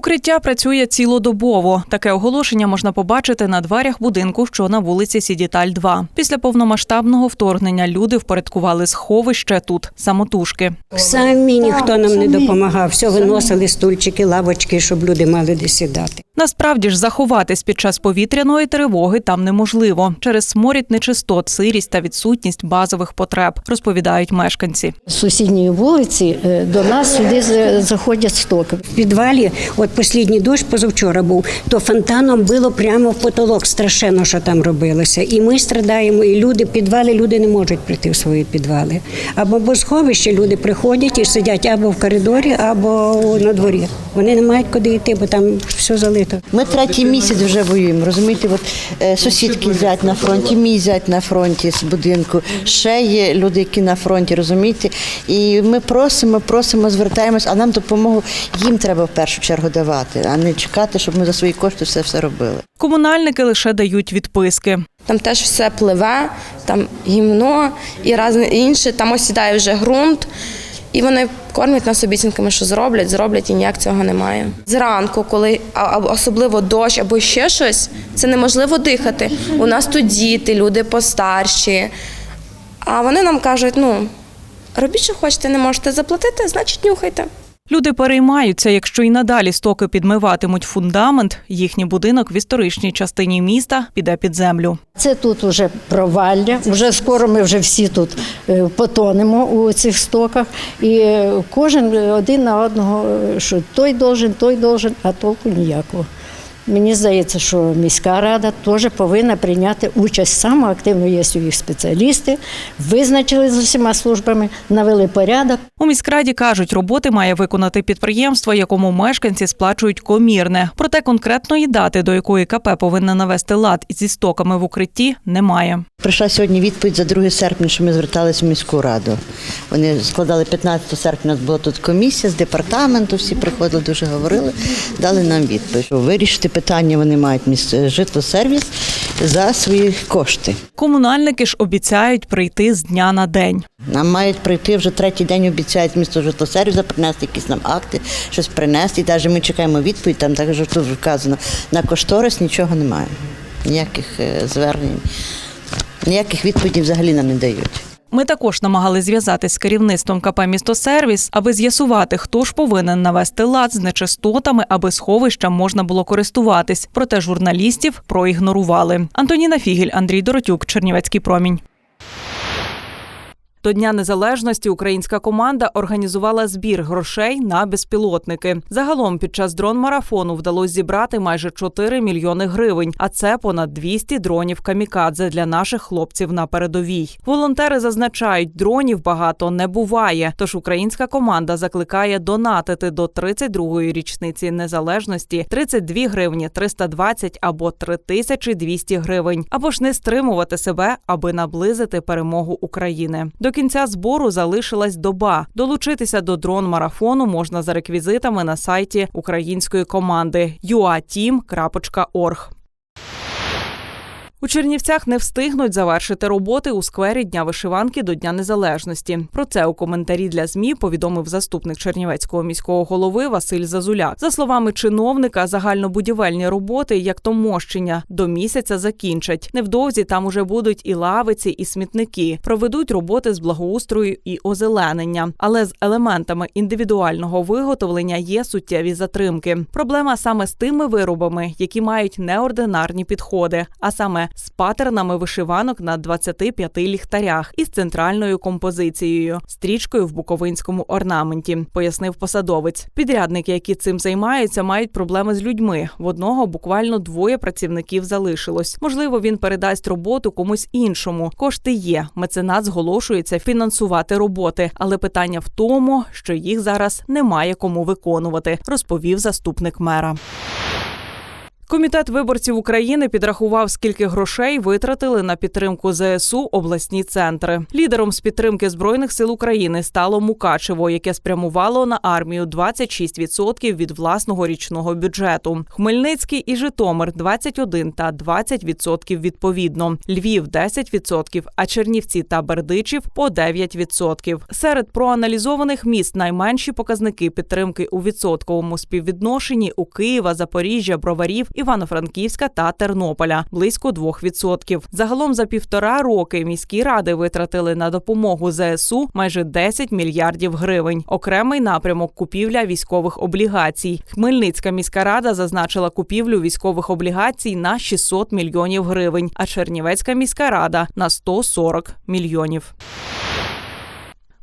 Укриття працює цілодобово. Таке оголошення можна побачити на дверях будинку, що на вулиці Сідіталь 2. Після повномасштабного вторгнення люди впорядкували сховище тут самотужки. Самі ніхто нам не допомагав. Все виносили стульчики, лавочки, щоб люди мали де сідати. Насправді ж заховатись під час повітряної тривоги там неможливо через сморід нечистот, сирість та відсутність базових потреб, розповідають мешканці. З сусідньої вулиці е, до нас сюди з- заходять стоки. В підвалі, от послідній дощ позавчора був, то фонтаном було прямо в потолок. Страшенно, що там робилося. І ми страдаємо, і люди, підвали, люди не можуть прийти в свої підвали. Або в сховище люди приходять і сидять або в коридорі, або на дворі. Вони не мають куди йти, бо там все залито. Ми третій місяць вже воюємо. Розумієте, от е, сусідки зять на фронті, мій зять на фронті з будинку. Ще є люди, які на фронті, розумієте. І ми просимо, просимо, звертаємось, а нам допомогу їм треба в першу чергу давати, а не чекати, щоб ми за свої кошти все все робили. Комунальники лише дають відписки. Там теж все пливе, там гімно і разне інше, там осідає вже ґрунт. І вони кормять нас обіцянками, що зроблять, зроблять, і ніяк цього немає. Зранку, коли особливо дощ або ще щось, це неможливо дихати. У нас тут діти, люди постарші. А вони нам кажуть: ну, робіть, що хочете, не можете заплатити, значить нюхайте. Люди переймаються, якщо і надалі стоки підмиватимуть фундамент, їхній будинок в історичній частині міста піде під землю. Це тут уже провалля. Вже скоро ми вже всі тут е, потонемо у цих стоках. І кожен один на одного, що той должен, той должен, а толку ніякого. Мені здається, що міська рада теж повинна прийняти участь саме активно. Є у їх спеціалісти, визначили з усіма службами, навели порядок. У міськраді кажуть, роботи має виконати підприємство, якому мешканці сплачують комірне. Проте конкретної дати, до якої КП повинна навести лад зі стоками в укритті, немає. Прийшла сьогодні відповідь за 2 серпня, що ми зверталися в міську раду. Вони складали 15 серпня. У нас була тут комісія з департаменту, всі приходили, дуже говорили, дали нам відповідь. що Вирішити питання вони мають міс- житлосервіс за свої кошти. Комунальники ж обіцяють прийти з дня на день. Нам мають прийти вже третій день, обіцяють місто житлосервіса принести якісь нам акти, щось принести. І навіть ми чекаємо відповідь, там також тут вказано, на кошторис нічого немає. Ніяких е, звернень, ніяких відповідей взагалі нам не дають. Ми також намагали зв'язатись з керівництвом КП «Містосервіс», аби з'ясувати, хто ж повинен навести лад з нечистотами, аби сховищем можна було користуватись. Проте журналістів проігнорували. Антоніна Фігіль, Андрій Доротюк, Чернівецький промінь. До Дня Незалежності українська команда організувала збір грошей на безпілотники. Загалом під час дрон-марафону вдалося зібрати майже 4 мільйони гривень, а це понад 200 дронів камікадзе для наших хлопців на передовій. Волонтери зазначають, дронів багато не буває. Тож українська команда закликає донатити до 32-ї річниці незалежності 32 гривні, 320 або 3200 гривень, або ж не стримувати себе, аби наблизити перемогу України. До кінця збору залишилась доба. Долучитися до дрон-марафону можна за реквізитами на сайті української команди uateam.org. У Чернівцях не встигнуть завершити роботи у сквері Дня вишиванки до Дня Незалежності. Про це у коментарі для змі повідомив заступник Чернівецького міського голови Василь Зазуляк. За словами чиновника, загальнобудівельні роботи, як то мощення, до місяця закінчать. Невдовзі там уже будуть і лавиці, і смітники. Проведуть роботи з благоустрою і озеленення. Але з елементами індивідуального виготовлення є суттєві затримки. Проблема саме з тими виробами, які мають неординарні підходи, а саме з патернами вишиванок на 25 ліхтарях із центральною композицією, стрічкою в буковинському орнаменті, пояснив посадовець. Підрядники, які цим займаються, мають проблеми з людьми. В одного буквально двоє працівників залишилось. Можливо, він передасть роботу комусь іншому. Кошти є. Меценат зголошується фінансувати роботи, але питання в тому, що їх зараз немає кому виконувати, розповів заступник мера. Комітет виборців України підрахував, скільки грошей витратили на підтримку ЗСУ обласні центри. Лідером з підтримки збройних сил України стало Мукачево, яке спрямувало на армію 26% від власного річного бюджету. Хмельницький і Житомир 21 та 20% відповідно. Львів 10%, а Чернівці та Бердичів по 9%. Серед проаналізованих міст найменші показники підтримки у відсотковому співвідношенні у Києва, Запоріжжя, Броварів, Івано-Франківська та Тернополя близько 2%. Загалом за півтора роки міські ради витратили на допомогу ЗСУ майже 10 мільярдів гривень. Окремий напрямок купівля військових облігацій. Хмельницька міська рада зазначила купівлю військових облігацій на 600 мільйонів гривень, а Чернівецька міська рада на 140 мільйонів.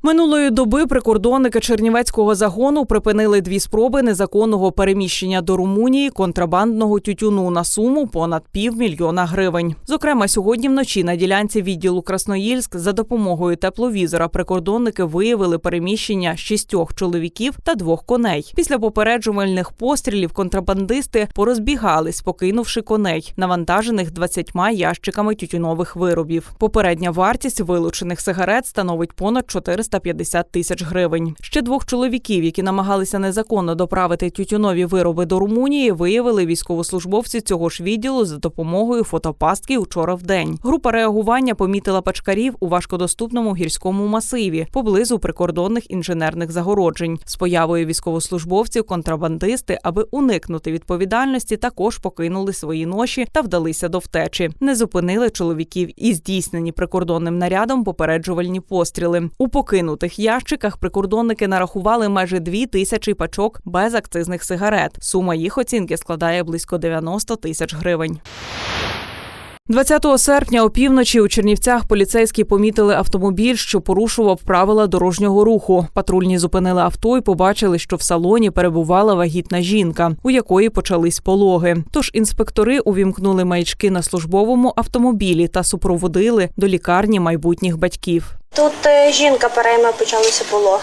Минулої доби прикордонники Чернівецького загону припинили дві спроби незаконного переміщення до Румунії контрабандного тютюну на суму понад півмільйона гривень. Зокрема, сьогодні вночі на ділянці відділу Красноїльськ за допомогою тепловізора прикордонники виявили переміщення шістьох чоловіків та двох коней. Після попереджувальних пострілів контрабандисти порозбігались, покинувши коней, навантажених 20 ящиками тютюнових виробів. Попередня вартість вилучених сигарет становить понад 450 тисяч гривень. Ще двох чоловіків, які намагалися незаконно доправити тютюнові вироби до Румунії, виявили військовослужбовці цього ж відділу за допомогою фотопастки учора в день. Група реагування помітила пачкарів у важкодоступному гірському масиві поблизу прикордонних інженерних загороджень. З появою військовослужбовців контрабандисти, аби уникнути відповідальності, також покинули свої ноші та вдалися до втечі. Не зупинили чоловіків і здійснені прикордонним нарядом попереджувальні постріли. У покинутих ящиках прикордонники нарахували майже дві тисячі пачок безакцизних сигарет. Сума їх оцінки складає близько 90 тисяч гривень. 20 серпня опівночі у Чернівцях поліцейські помітили автомобіль, що порушував правила дорожнього руху. Патрульні зупинили авто і побачили, що в салоні перебувала вагітна жінка, у якої почались пологи. Тож інспектори увімкнули маячки на службовому автомобілі та супроводили до лікарні майбутніх батьків. Тут е, жінка перейме почалося було.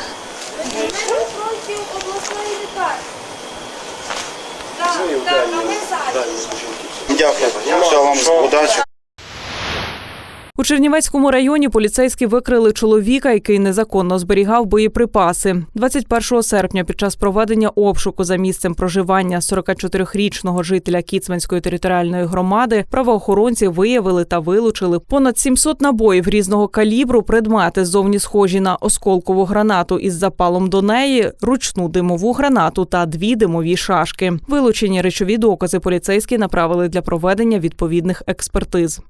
Дякую. Все вам удачі. Чернівецькому районі поліцейські викрили чоловіка, який незаконно зберігав боєприпаси. 21 серпня під час проведення обшуку за місцем проживання 44-річного жителя Кіцманської територіальної громади правоохоронці виявили та вилучили понад 700 набоїв різного калібру, предмети зовні схожі на осколкову гранату із запалом до неї, ручну димову гранату та дві димові шашки. Вилучені речові докази поліцейські направили для проведення відповідних експертиз.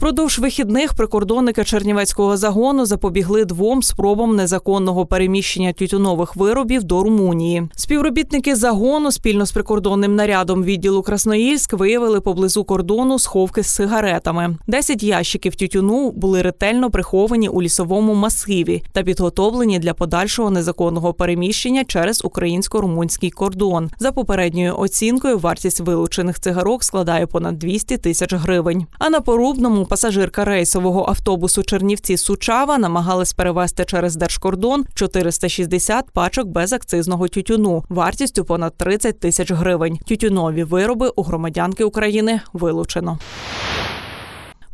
Впродовж вихідних прикордонники Чернівецького загону запобігли двом спробам незаконного переміщення тютюнових виробів до Румунії. Співробітники загону спільно з прикордонним нарядом відділу Красноїльськ виявили поблизу кордону сховки з сигаретами. Десять ящиків тютюну були ретельно приховані у лісовому масиві та підготовлені для подальшого незаконного переміщення через українсько-румунський кордон. За попередньою оцінкою, вартість вилучених цигарок складає понад 200 тисяч гривень. А на порубному пасажирка рейсового автобусу Чернівці Сучава намагалась перевезти через держкордон 460 пачок безакцизного тютюну вартістю понад 30 тисяч гривень. Тютюнові вироби у громадянки України вилучено.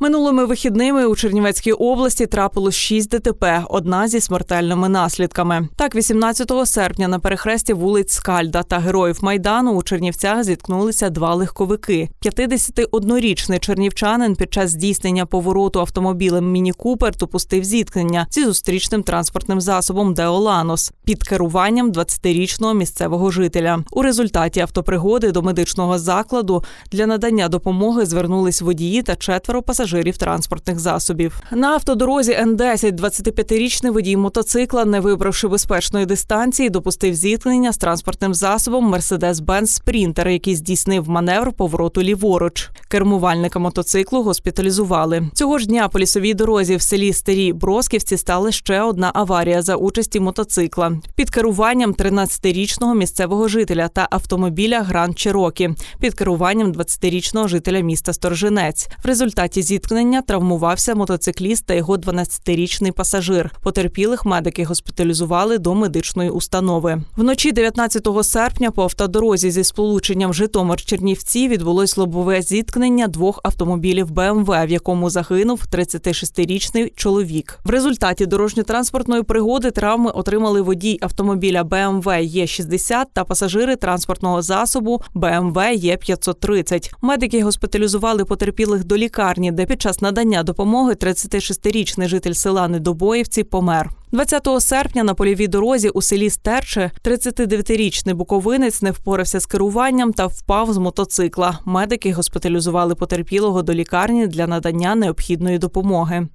Минулими вихідними у Чернівецькій області трапилось шість ДТП, одна зі смертельними наслідками. Так, 18 серпня на перехресті вулиць Скальда та Героїв Майдану у Чернівцях зіткнулися два легковики. 51-річний чернівчанин під час здійснення повороту автомобілем Міні Купер допустив зіткнення зі зустрічним транспортним засобом Деоланос під керуванням 20-річного місцевого жителя. У результаті автопригоди до медичного закладу для надання допомоги звернулись водії та четверо пасажирів транспортних засобів. На автодорозі Н-10 25-річний водій мотоцикла, не вибравши безпечної дистанції, допустив зіткнення з транспортним засобом Mercedes-Benz Спрінтер, який здійснив маневр повороту ліворуч. Кермувальника мотоциклу госпіталізували. Цього ж дня по лісовій дорозі в селі Старі Бросківці стала ще одна аварія за участі мотоцикла під керуванням 13-річного місцевого жителя та автомобіля Гранд Чирокі під керуванням 20-річного жителя міста Сторжинець. В результаті зіткнення зіткнення травмувався мотоцикліст та його 12-річний пасажир. Потерпілих медики госпіталізували до медичної установи. Вночі 19 серпня по автодорозі зі сполученням Житомир-Чернівці відбулось лобове зіткнення двох автомобілів БМВ, в якому загинув 36-річний чоловік. В результаті дорожньо-транспортної пригоди травми отримали водій автомобіля БМВ Є60 та пасажири транспортного засобу БМВ Є530. Медики госпіталізували потерпілих до лікарні, де під час надання допомоги 36-річний житель села Недобоївці помер. 20 серпня на польовій дорозі у селі Стерче 39-річний буковинець не впорався з керуванням та впав з мотоцикла. Медики госпіталізували потерпілого до лікарні для надання необхідної допомоги.